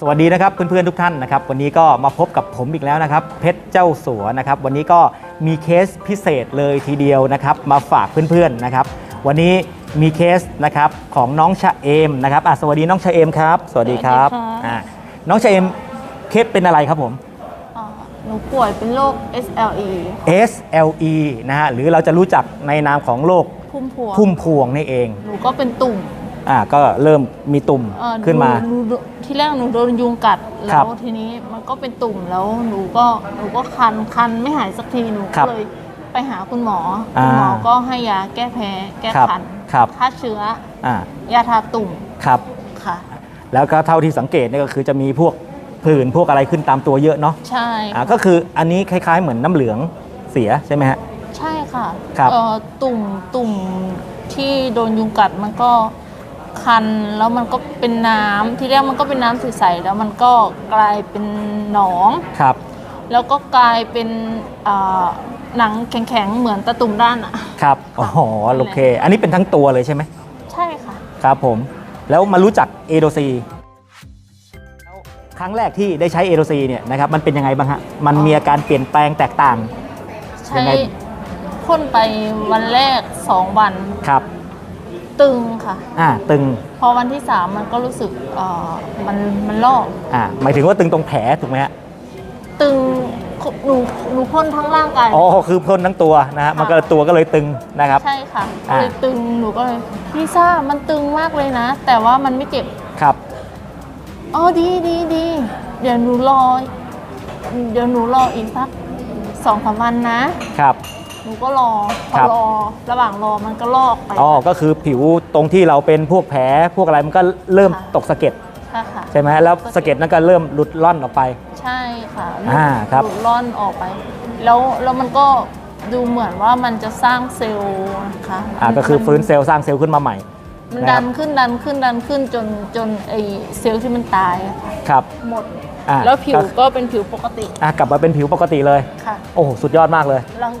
สวัสดีนะครับเพื่อนๆทุกท่านนะครับวันนี้ก็มาพบกับผมอีกแล้วนะครับ เพชรเจ้าสัวนะครับวันนี้ก็มีเคสพิเศษเลยทีเดียวนะครับมาฝากเพื่อนๆนะครับวันนี้มีเคสนะครับของน้องชะเอมนะครับอะสวัสดีน้องชะเอมครับ สวัสดีครับสวัสดีค่ะ อะน้องชะเอมเคสเป็นอะไรครับผม อ่าหนูป่วยเป็นโรค SLE SLE นะฮะหรือเราจะรู้จักในนามของโรคพุ่มพวง พุ่มพวงนี่เอง หนูก็เป็นตุ่ม อะก็เริ่มมีตุ่มเอ่อขึ้นมาหนูหนูที่แรกหนูโดนยุงกัดคแล้รัวบทีนี้มันก็เป็นตุ่มแล้วหนูก็หนูก็คันคันไม่หายสักทีหนูครัก็บเลยไปหาคุณหมออ่าคุณหมอก็ให้ยาแก้แพ้แก้ครับคันครับ ฆ่าเชื้ออะยาทาตุ่มครับ ค่ะ แล้วก็เท่าที่สังเกตเนี่ยก็คือจะมีพวกผื่นพวกอะไรขึ้นตามตัวเยอะเนาะใช่อ่าก็คืออันนี้คล้าย ๆ เหมือนน้ำเหลืองเสียใช่ไหมฮะ ใช่ค่ะครับ เอ่อตุ่มตุ่มที่โดนยุงกัดมันก็ คันแล้วมันก็เป็นน้ำที่แรกมันก็เป็นน้ำใสๆแล้วมันก็กลายเป็นหนอง ครับ แล้วก็กลายเป็นอ่าหนังแข็งๆ เหมือนตะตุ่มด้านอะครับอ๋อโอเค อันนี้เป็นทั้งตัวเลยใช่ไหมใช่ค่ะ ครับผม แล้วมารู้จักเอโดซีแล้วครั้งแรกที่ได้ใช้เอโดซีเนี่ยนะครับมันเป็นยังไงบ้างฮะ มันมีอาการเปลี่ยนแปลงแตกต่าง ใช้ยังไง พ่นไปวันแรก2วัน ครับ ตึงค่ะ อ่าตึงพอวันที่3มันก็รู้สึกเอ่อมันมันลอกอ่าหมายถึงว่าตึงตรงแผลถูกไหมฮะตึงหนูหนูพ่นทั้งร่างกาย อ๋อคือพ่นทั้งตัวนะฮะมันก็ตัวก็เลยตึงนะครับ ใช่ค่ะอ่า เลยตึงหนูก็เลยพี่ซ่ามันตึงมากเลยนะ แต่ว่ามันไม่เจ็บครับอ๋อดีดีดีเดี๋ยวหนูรอ เดี๋ยวหนูรออีกสักสองสามวันนะ ครับ หนูก็รอพคอรับ รอ ระหว่างรอมันก็ลอกไป อ๋อก็คือผิวตรงที่เราเป็นพวกแผลพวกอะไรมันก็เริ่มค่ะ ตกสะเก็ดใช่ค่ะ ใช่ไหมแล้วสะเก็ดนั้นก็เริ่มหลุดล่อนออกไป ใช่ค่ะอ่าครับ หลุดร่อนออกไป แล้วแล้วมันก็ดูเหมือนว่ามันจะสร้างเซลล์นะคะอ่าก็คือมัฟื้นเซลล์สร้างเซลล์ขึ้นมาใหม่ มันนะครับ ดันขึ้นดันขึ้นดันขึ้นจนจนไอเซลล์ที่มันตายอะค่ะครับหมด อ่าแล้วผิวก็ก็เป็นผิวปกติอะกลับมาเป็นผิวปกติเลย ค่ะ โอ้โหสุดยอดมากเลยแล้ว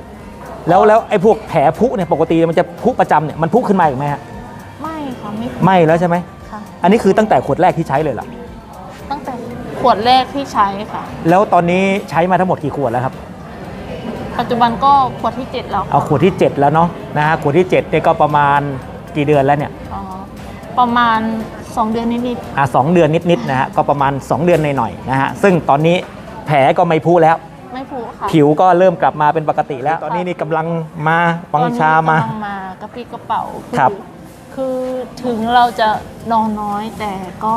แล้วแล้วไอ้พวกแผลพุเนี่ยปกติมันจะพุประจำเนี่ยมันพุขึ้นมาอีกไหมฮะไม่ค่ะไม่ไม่แล้วใช่ไหมค่ะ อันนี้คือตั้งแต่ขวดแรกที่ใช้เลยเหรอตั้งแต่ขวดแรกที่ใช้ค่ะ แล้วตอนนี้ใช้มาทั้งหมดกี่ขวดแล้วครับ ปัจจุบันก็ขวดที่เจ็ดแล้วค่ะเอาขวดที่ 7 แล้วเนาะนะฮะขวดที่7เนี่ยก็ประมาณกี่เดือนแล้วเนี่ยอ๋อประมาณ2เดือนนิดอะสองเดือนนิดๆนะฮะก็ประมาณ 2 เดือนหน่อยๆนะฮะซึ่งตอนนี้แผลก็ไม่พุแล้วๆ ไม่ผูค่ะผิวก็เริ่มกลับมาเป็นปกติแล้ว ตอนนี้นี่กำลังมาวังชามาตอนนี้กำลังมากระปรี้กระเป๋าอครับ คือถึงเราจะนอนน้อยแต่ก็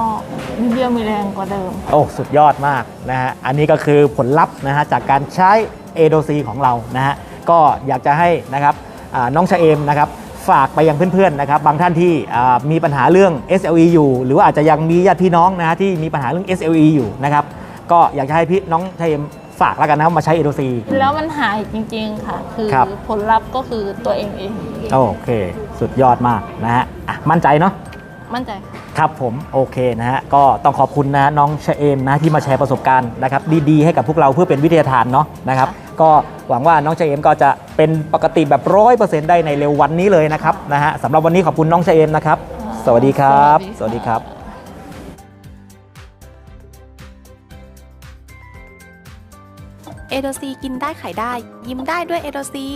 มีเรี่ยวมีแรงกว่าเดิม โอ้ สุดยอดมากนะฮะ อันนี้ก็คือผลลัพธ์นะฮะจากการใช้เอโดซีของเรานะฮะ ก็อยากจะให้นะครับอ่าน้องชะเอมนะครับ ฝากไปยังเพื่อนๆนะครับ บางท่านที่อ่ามีปัญหาเรื่อง SLE อยู่ หรือว่าอาจจะยังมีญาติพี่น้องนะฮะที่มีปัญหาเรื่อง SLE อยู่นะครับ ก็อยากจะให้พี่น้องชะเอม ฝากแล้วกันนะครับมาใช้เอโดซี แล้วมันหายจริงๆค่ะ คือครับ ผลลัพธ์ก็คือตัวเองเอง โอเค สุดยอดมากนะฮะอะมั่นใจเนาะ มั่นใจค่ะ ครับผมโอเคนะฮะก็ต้องขอบคุณนะน้องเชเอมนะที่มาแชร์ประสบการณ์นะครับดีๆให้กับพวกเราเพื่อเป็นวิทยาทานเนาะนะครับค่ะก็หวังว่าน้องเชเอมก็จะเป็นปกติแบบร้อยเปอร์เซ็นต์ได้ในเร็ววันนี้เลยนะครับนะฮะสำหรับวันนี้ขอบคุณน้องเชเอมนะครับ สวัสดีครับ สวัสดีครับ เอโดซีกินได้ขายได้ ยิ้มได้ด้วยเอโดซี